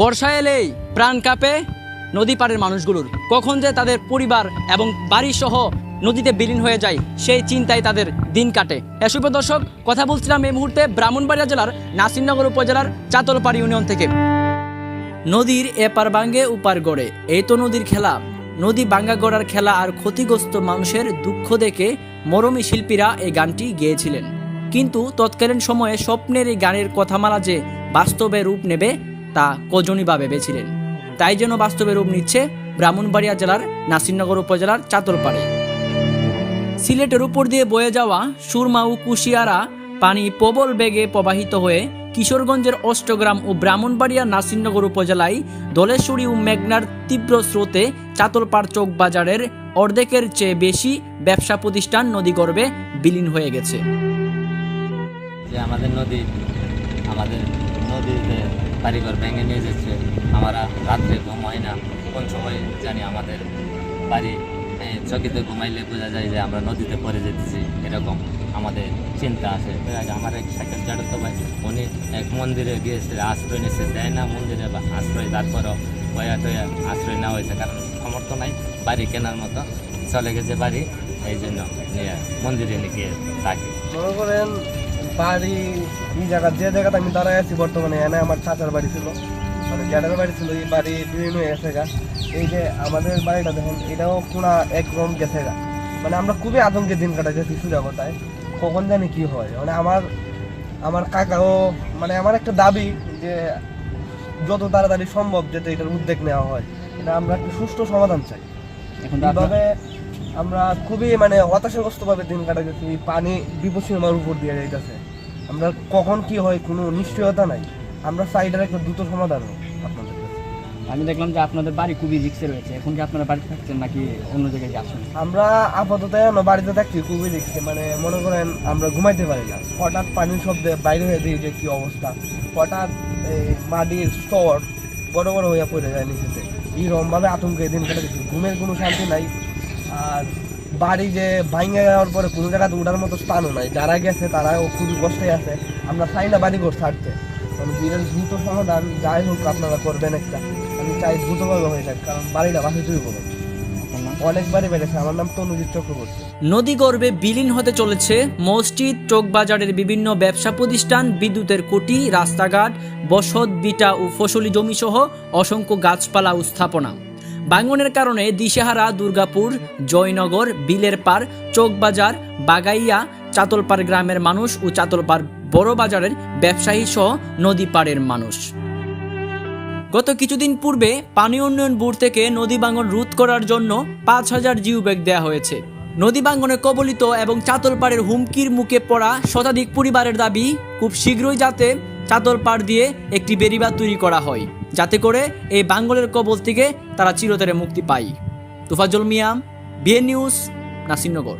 বর্ষা এলেই প্রাণ কাঁপে নদী পাড়ের মানুষগুলোর। কখন যে তাদের পরিবার এবং বাড়ি সহ নদীতে বিলীন হয়ে যায়, সেই চিন্তায় তাদের দিন কাটে। এসব দর্শক, কথা বলছিলাম এই মুহূর্তে ব্রাহ্মণবাড়িয়া জেলার নাসিরনগর উপজেলার চাতলপাড়ি ইউনিয়ন থেকে। নদীর এপার বাঙ্গে উপার গড়ে, এই তো নদীর খেলা। নদী বাঙ্গা গড়ার খেলা আর ক্ষতিগ্রস্ত মানুষের দুঃখ দেখে মরমী শিল্পীরা এই গানটি গেয়েছিলেন। কিন্তু তৎকালীন সময়ে স্বপ্নের এই গানের কথামালা যে বাস্তবে রূপ নেবে তা কজনই বা ভেবেছিলেন তাই যেন বাস্তবে রূপ নিচ্ছে ব্রাহ্মণবাড়িয়া জেলার নাসিরনগর উপজেলার চাতলপাড়ে। সিলেটের উপর দিয়ে বয়ে যাওয়া সুরমা ও কুশিয়ারা পানি প্রবল বেগে প্রবাহিত হয়ে কিশোরগঞ্জের অষ্টগ্রাম ও ব্রাহ্মণবাড়িয়া নাসিরনগর উপজেলায় দলেশ্বরী ও মেঘনার তীব্র স্রোতে চাতলপাড় চৌক বাজারের অর্ধেকের চেয়ে বেশি ব্যবসা প্রতিষ্ঠান নদীগর্ভে বিলীন হয়ে গেছে। যে আমাদের নদী, আমাদের নদীতে বাড়িঘর ভেঙে নিয়ে যাচ্ছে। আমরা রাত্রে ঘুম হয় না। কোন সময় জানি আমাদের বাড়ি চকিতে ঘুমাইলে বোঝা যায় যে আমরা নদীতে পড়ে যেতেছি। এরকম আমাদের চিন্তা আগে আমার এক সাইকেল চাটাতো ভাই, উনি এক মন্দিরে গিয়েছে, আশ্রয় নিয়েছে। দেয় না মন্দিরে বা আশ্রয় তারপরও বয়া টয়া আশ্রয় নেওয়া হয়েছে। কারণ সামর্থ্য নাই, বাড়ি কেনার মতো। চলে গেছে বাড়ি, এই জন্য নিয়ে মন্দিরে নিয়ে গিয়ে থাকি। মনে করেন বাড়ি এই জায়গা যে জায়গাতে আমি দাঁড়ায় আছি বর্তমানে এনে আমার চাচার বাড়ি ছিল। মানে জ্যাঠার বাড়ি ছিল এই বাড়ি বিভিন্ন গেছে গা। এই যে আমাদের বাড়িটা দেখেন এটাও পুরা একরকম গেছে গা। মানে আমরা খুবই আতঙ্কে দিন কাটাইতেছি সুজাগতায় কখন জানি কি হয়। মানে আমার আমার কাকাও মানে আমার একটা দাবি যে যত তাড়াতাড়ি সম্ভব যাতে এটার উদ্যোগ নেওয়া হয়। এটা আমরা একটা সুষ্ঠু সমাধান চাই। এইভাবে আমরা খুবই মানে হতাশাগ্রস্ত ভাবে দিন কাটাইতেছি পানি বিপদসীমার উপর দিয়ে যাইতেছে। আমরা কখন কি হয় কোনো নিশ্চয়তা নাই। আমরা সাইডের একটা দ্রুত সমাধান হোক আপনাদের আমি দেখলাম যে আপনাদের বাড়ি খুবই রিক্সে রয়েছে। এখন কি আপনারা বাড়িতে থাকছেন নাকি অন্য জায়গায় আসেন আমরা আপাতত এখন বাড়িতে থাকছি খুবই দেখছি মানে মনে করেন আমরা ঘুমাইতে পারি না। হঠাৎ পানির শব্দে বাইরে হয়ে দিই যে কি অবস্থা। হঠাৎ মাটির স্তর বড় বড় হইয়া পড়ে যায় নিচেতে। এইরকম ভাবে আতঙ্কে দিন কেটে ঘুমের কোনো শান্তি নাই। আর বাড়ি যে ভাঙে যাওয়ার পরে কোনো জায়গাতে উঠার মতো স্থানও নাই। যারা গেছে তারাও খুবই কষ্টে আছে। আমরা চাই না বাড়ি ঘর ছাড়তে। বিরের দ্রুত সমাধান, যাই হোক আপনারা করবেন একটা। আমি চাই দ্রুতভাবে হয়ে যাক, কারণ বাড়িটা বাসে তৈরি করবেন অনেক বাড়ি বেড়েছে, আমার নাম তনুজিৎ চক্রবর্তী। নদীগর্ভে বিলীন হতে চলেছে মসজিদ চোকবাজারের বিভিন্ন ব্যবসা প্রতিষ্ঠান, বিদ্যুতের খুঁটি রাস্তাঘাট, বসত, বিটা ও ফসলি জমি সহ অসংখ্য গাছপালা ও স্থাপনা। ভাঙনের কারণে দিশেহারা, দুর্গাপুর, জয়নগর, বিলের পার, চোকবাজার, বাগাইয়া চাতলপাড় গ্রামের মানুষ ও চাতলপাড় বড় বাজারের ব্যবসায়ী সহ নদী পাড়ের মানুষ। গত কিছুদিন পূর্বে পানি উন্নয়ন বোর্ড থেকে নদী ভাঙন রোধ করার জন্য পাঁচ হাজার জিও ব্যাগ দেওয়া হয়েছে। নদী ভাঙনে কবলিত এবং চাতলপাড়ের হুমকির মুখে পড়া শতাধিক পরিবারের দাবি, খুব শীঘ্রই যাতে চাতলপাড় দিয়ে একটি বেরিবা তৈরি করা হয়, যাতে করে এই বাঙ্গলের কবল থেকে তারা চিরতরে মুক্তি পায়। Tufazzal Miyam BA news, Nasirnagar.